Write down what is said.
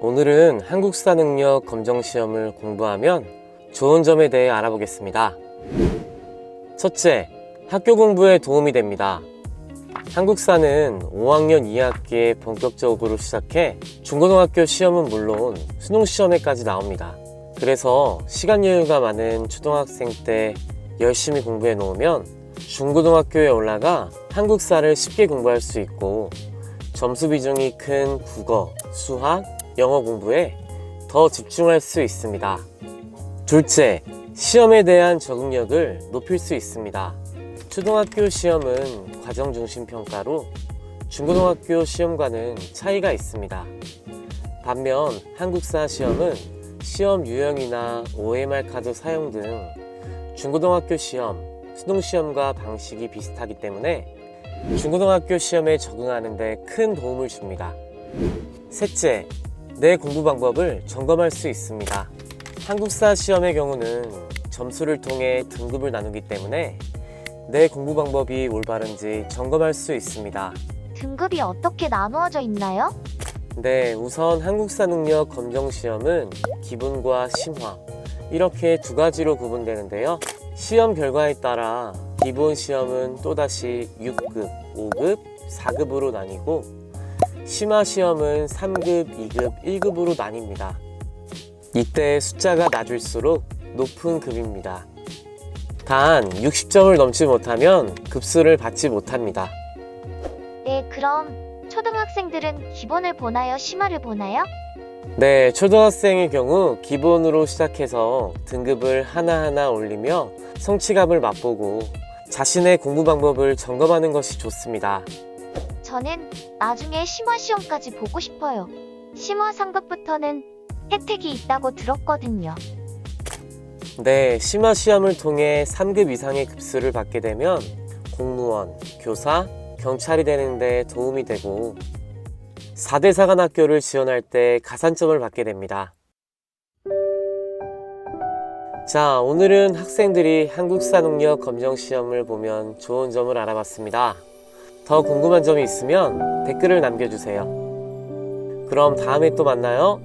오늘은 한국사 능력 검정 시험을 공부하면 좋은 점에 대해 알아보겠습니다. 첫째, 학교 공부에 도움이 됩니다. 한국사는 5학년 2학기에 본격적으로 시작해 중고등학교 시험은 물론 수능 시험에까지 나옵니다. 그래서 시간 여유가 많은 초등학생 때 열심히 공부해 놓으면 중고등학교에 올라가 한국사를 쉽게 공부할 수 있고 점수 비중이 큰 국어, 수학, 영어 공부에 더 집중할 수 있습니다. 둘째, 시험에 대한 적응력을 높일 수 있습니다. 초등학교 시험은 과정 중심 평가로 중고등학교 시험과는 차이가 있습니다. 반면 한국사 시험은 시험 유형이나 OMR 카드 사용 등 중고등학교 시험, 수능 시험과 방식이 비슷하기 때문에 중고등학교 시험에 적응하는 데 큰 도움을 줍니다. 셋째, 내 공부 방법을 점검할 수 있습니다. 한국사 시험의 경우는 점수를 통해 등급을 나누기 때문에 내 공부 방법이 올바른지 점검할 수 있습니다. 등급이 어떻게 나누어져 있나요? 네, 우선 한국사 능력 검정 시험은 기본과 심화 이렇게 두 가지로 구분되는데요. 시험 결과에 따라 기본 시험은 또다시 6급, 5급, 4급으로 나뉘고 심화 시험은 3급, 2급, 1급으로 나뉩니다. 이때 숫자가 낮을수록 높은 급입니다. 단 60점을 넘지 못하면 급수를 받지 못합니다. 네, 그럼 초등학생들은 기본을 보나요? 심화를 보나요? 네, 초등학생의 경우 기본으로 시작해서 등급을 하나하나 올리며 성취감을 맛보고 자신의 공부 방법을 점검하는 것이 좋습니다. 저는 나중에 심화 시험까지 보고 싶어요. 심화 상급부터는 혜택이 있다고 들었거든요. 네, 심화 시험을 통해 3급 이상의 급수를 받게 되면 공무원, 교사, 경찰이 되는데 도움이 되고 4대 사관학교를 지원할 때 가산점을 받게 됩니다. 자, 오늘은 학생들이 한국사 능력 검정 시험을 보면 좋은 점을 알아봤습니다. 더 궁금한 점이 있으면 댓글을 남겨주세요. 그럼 다음에 또 만나요.